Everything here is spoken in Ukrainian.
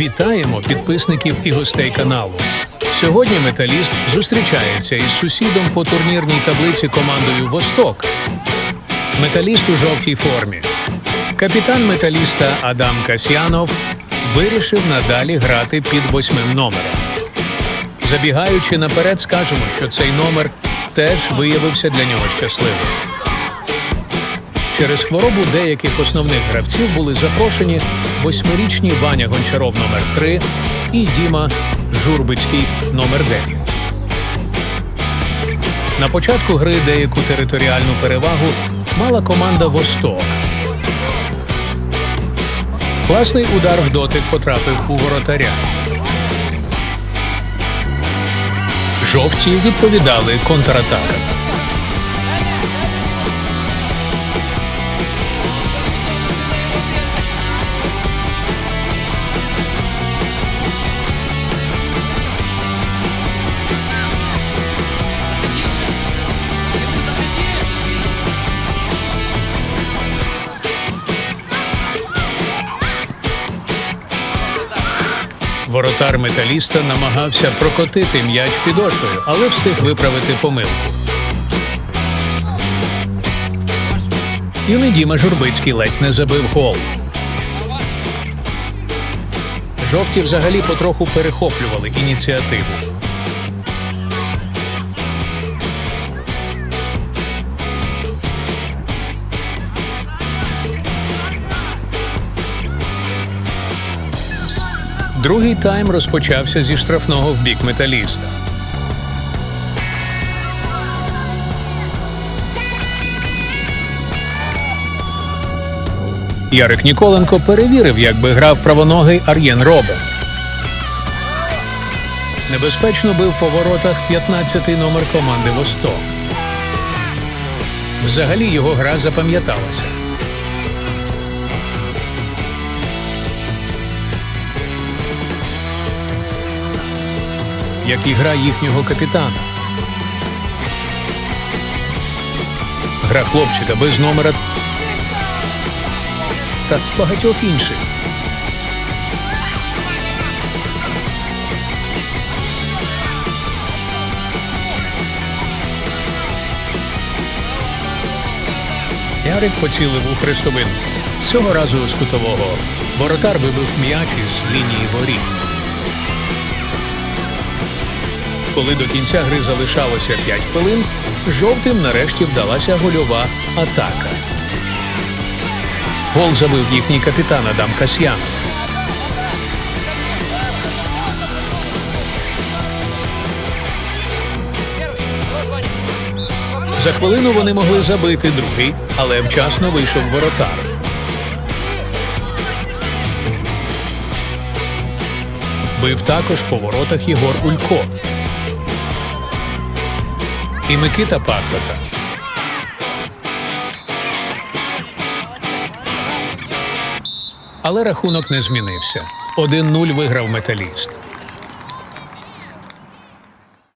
Вітаємо підписників і гостей каналу. Сьогодні металіст зустрічається із сусідом по турнірній таблиці командою Восток. Металіст у жовтій формі. Капітан металіста Адам Касьянов вирішив надалі грати під восьмим номером. Забігаючи наперед, скажемо, що цей номер теж виявився для нього щасливим. Через хворобу деяких основних гравців були запрошені восьмирічні Ваня Гончаров номер 3 і Діма Журбицький номер 9. На початку гри деяку територіальну перевагу мала команда Восток. Класний удар в дотик потрапив у воротаря. Жовті відповідали контратаками. Воротар металіста намагався прокотити м'яч підошвою, але встиг виправити помилку. Юний Діма Журбицький ледь не забив гол. Жовті взагалі потроху перехоплювали ініціативу. Другий тайм розпочався зі штрафного в бік металіста. Ярик Ніколенко перевірив, як би грав правоногий Ар'єн Робер. Небезпечно бив по воротах 15-й номер команди Восток. Взагалі його гра запам'яталася. Як і гра їхнього капітана. Гра хлопчика без номера та багатьох інших. Ярик поцілив у хрестовину. Цього разу з кутового воротар вибив м'яч із лінії воріт. Коли до кінця гри залишалося 5 хвилин, жовтим нарешті вдалася гольова атака. Гол забив їхній капітан Адам Касьянов. За хвилину вони могли забити другий, але вчасно вийшов воротар. Бив також по воротах Єгор Улько і Микита Пахота. Але рахунок не змінився. 1-0 виграв металіст.